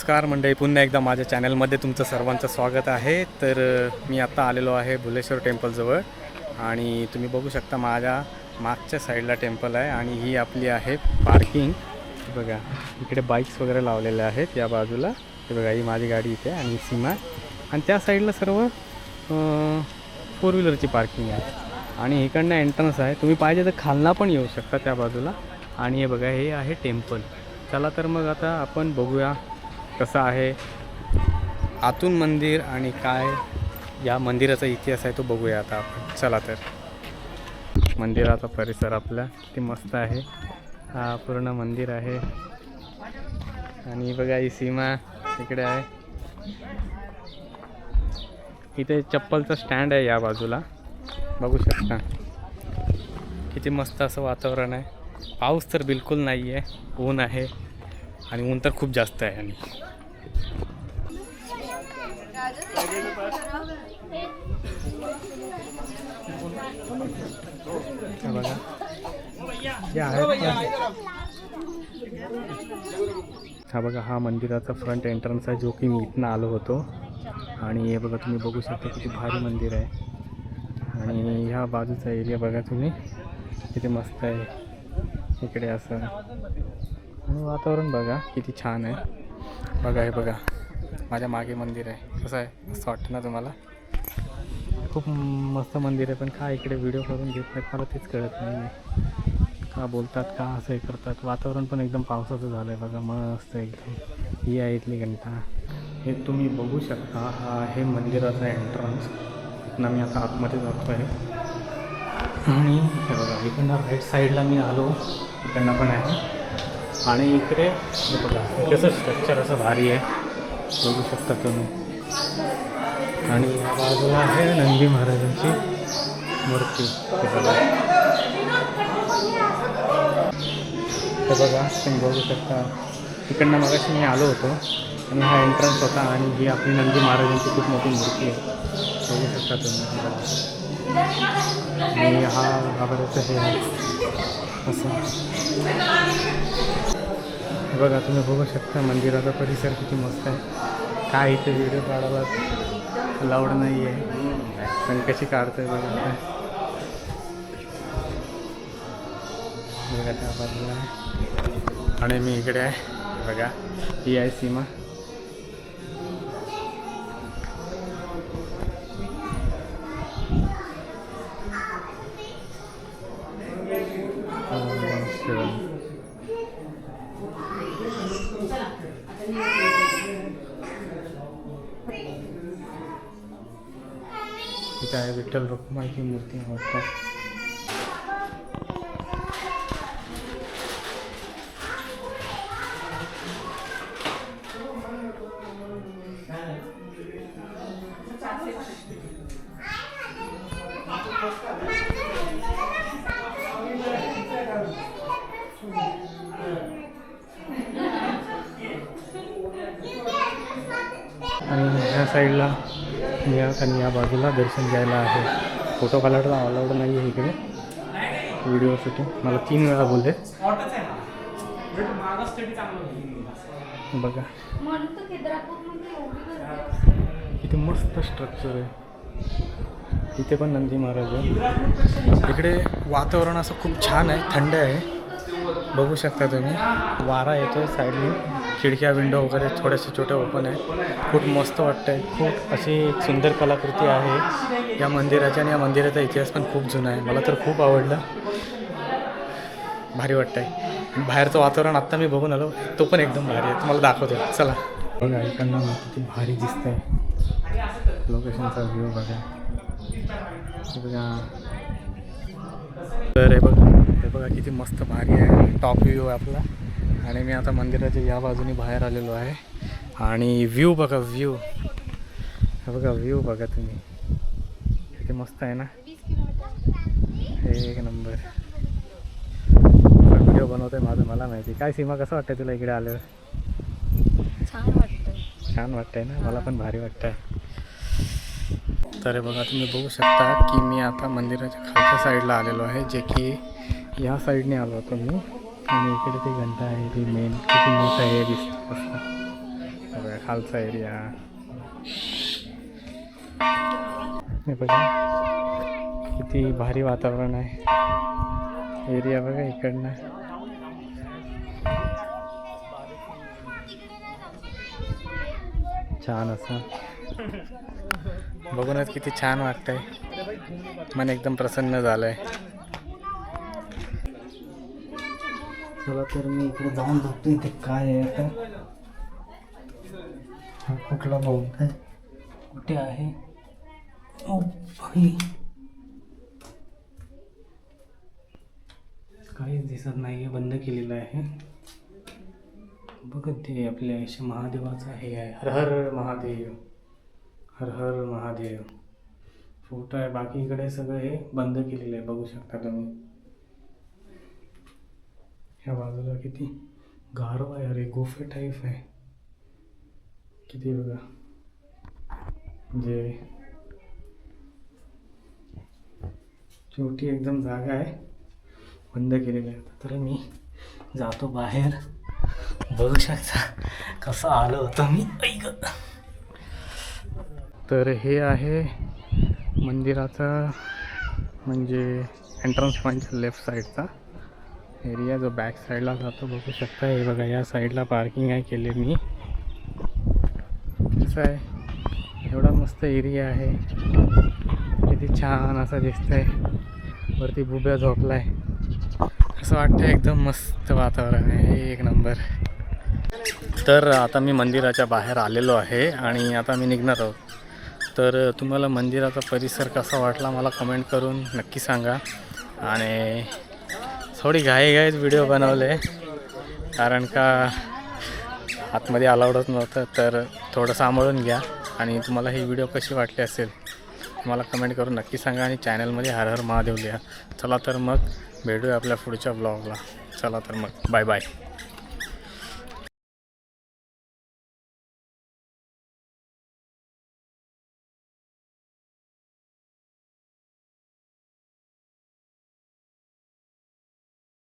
नमस्कार मंडळी. पुन्हा एकदा माझ्या चॅनलमध्ये तुमचं सर्वांचं स्वागत आहे. तर मी आत्ता आलेलो आहे भुलेश्वर टेम्पलजवळ आणि तुम्ही बघू शकता माझ्या मागच्या साईडला टेम्पल आहे आणि ही आपली आहे पार्किंग. बघा इकडे बाईक्स वगैरे लावलेल्या आहेत या बाजूला. ते बघा ही माझी गाडी इथे आणि सीमा आणि त्या साईडला सर्व फोर व्हीलरची पार्किंग आहे. आणि इकडनं एंट्रन्स आहे. तुम्ही पाहिजे तर खालना पण येऊ शकता त्या बाजूला. आणि हे बघा हे आहे टेम्पल. चला तर मग आता आपण बघूया कसं आहे? आतून मंदिर आणि काय या मंदिराचा इतिहास आहे तो बघूया आता आपण. चला तर. मंदिराचा परिसर आपला किती मस्त आहे. हा पूर्ण मंदिर आहे. आणि बघा ही सीमा इकडे आहे. इथे चप्पलचं स्टँड आहे या बाजूला. बघू शकता. किती मस्त असं वातावरण आहे. पाऊस तर बिलकुल नाही आहे ऊन आहे. आणि ऊन तर खूप जास्त आहे आणि. बघा हे आहेत का? हा बघा हा मंदिराचा फ्रंट एंट्रन्स आहे जो की मी इथनं आलो होतो. आणि हे बघा तुम्ही बघू शकता किती भारी मंदिर आहे. आणि ह्या बाजूचा एरिया बघा तुम्ही. किती मस्त आहे. इकडे असं. आणि वातावरण बघा किती छान आहे. बघा हे बघा. माझ्या मागे मंदिर आहे. कसं आहे? असं वाटतं ना तुम्हाला? खूप मस्त मंदिर आहे पण का इकडे व्हिडिओ करून घेत नाहीत. मला तेच कळत नाही का बोलतात का असं हे करतात? वातावरण पण एकदम पावसाचं झालं आहे बघा मस्त एकदम. ही आहे इथली घंटा. हे तुम्ही बघू शकता हा हे मंदिराचा एंट्रन्स इथनं मी आता आतमध्ये जातो आहे आणि हे बघा इकडनं राईट साईडला मी आलो. इकडनं पण आहे. आणि इकडे बघा कसं स्ट्रक्चर असं भारी आहे. बघू शकता तुम्ही. आणि या बाजूला आहे नंदी महाराजांची मूर्ती. हे बघा. तुम्ही बघू शकता. तिकडनं मगाशी मी आलो होतो आणि हा एंट्रन्स होता आणि ही आपली नंदी महाराजांची खूप मोठी मूर्ती आहे. बघू शकता तुम्ही. आणि हा बाबाचं हे आहे. असं. बघा तुम्ही बघू शकता मंदिराचा परिसर किती मस्त आहे. काय इथे व्हिडिओ काढायला लावड नाही आहे पण कशी काढतोय बघा आता. बघा त्या बाजूला. आणि मी इकडे आहे बघा ही आहे सीमा विठ्ठल रुक्माईची मूर्ती आहे आणि ह्या साईडला या आणि या बाजूला दर्शन घ्यायला आहे. फोटो काढायला अलाउड नाही आहे इकडे व्हिडिओसाठी मला तीन वेळा बोलले. बघा. किती मस्त स्ट्रक्चर आहे. इथे पण नंदी महाराज आहे. इकडे वातावरण असं खूप छान आहे. थंड आहे. बघू शकता तुम्ही. वारा येतोय साईडने खिडक्या विंडो वगैरे थोड्याशा छोट्या ओपन आहे खूप मस्त वाटतं आहे खूप अशी एक सुंदर कलाकृती आहे. या मंदिराची आणि या मंदिराचा इतिहास पण खूप जुना आहे. मला तर खूप आवडलं. भारी वाटतं आहे बाहेरचं वातावरण आत्ता मी बघून आलो तो पण एकदम भारी आहे. तुम्हाला दाखवतो. चला. बघा इकडनं किती भारी दिसतंय. लोकेशनचा व्ह्यू बघा. हे बघा. तर हे बघा हे बघा किती मस्त भारी आहे. टॉप व्ह्यू आहे आपला. आणि मी आता मंदिराच्या या बाजूने बाहेर आलेलो आहे. आणि व्ह्यू बघा व्ह्यू बघा व्ह्यू बघा तुम्ही. किती मस्त आहे ना? एक नंबर. व्हिडिओ बनवतोय माझं मला माहिती. काय सीमा कसं वाटतंय तुला इकडे आल्यावर? छान वाटतं छान वाटतंय ना? मला पण भारी वाटतंय. तर बघा तुम्ही बघू शकता की मी आता मंदिराच्या खालच्या साईडला आलेलो आहे जे की या साईडने आलो होतो मी. आणि इकडे ती घंटा आहे ती मेन किती मोठं आहे दिसतं खालचा एरिया हे बघा. किती भारी वातावरण आहे. एरिया बघा इकडनं. छान असं. बघूनच किती छान वाटतंय. मन एकदम प्रसन्न झालंय. चला तर मी इकडे जाऊन बघतो इथे काय आहे आता. हा कुठला आहे कुठे आहे? ओ भाई. काहीच दिसत नाही आहे बंद केलेलं आहे. बघत ते आपल्या अशा महादेवाचं हे आहे. हर हर महादेव हर हर महादेव. फोटो आहे बाकी इकडे सगळं हे बंद केलेलं आहे बघू शकता तुम्ही ह्या बाजूला किती? गारो आहे अरे गुफे टाईप आहे. किती बघा. म्हणजे छोटी एकदम जागा आहे. बंद केलेली आहे. तर मी जातो बाहेर. बघू शकता कसं आलो होतं मी. ऐक. तर हे आहे मंदिराचा म्हणजे एंट्रन्स पॉईंटच्या लेफ्ट साईडचा एरिया जो बॅक साईडला जातो बघू शकता हे बघा या साईडला पार्किंग आहे केले मी कसं आहे. एवढा मस्त एरिया आहे. किती छान असं दिसतंय. वरती बुब्या झोपलाय. असं वाटतं एकदम मस्त वातावरण आहे. एक नंबर तर आता मी मंदिराच्या बाहेर आलेलो आहे आणि आता मी निघणार आहोत. तर तुम्हाला मंदिराचा परिसर कसा वाटला मला कमेंट करून नक्की सांगा. आणि थोडी घाईघाईच व्हिडिओ बनवले. कारण का आतमध्ये अलाउडच नव्हतं तर थोडं सांभाळून घ्या. आणि तुम्हाला ही व्हिडिओ कशी वाटली असेल मला कमेंट करून नक्की सांगा आणि चॅनलमध्ये हर हर महादेव लिहा. चला तर मग भेटूया आपल्या पुढच्या ब्लॉगला चला तर मग. Bye bye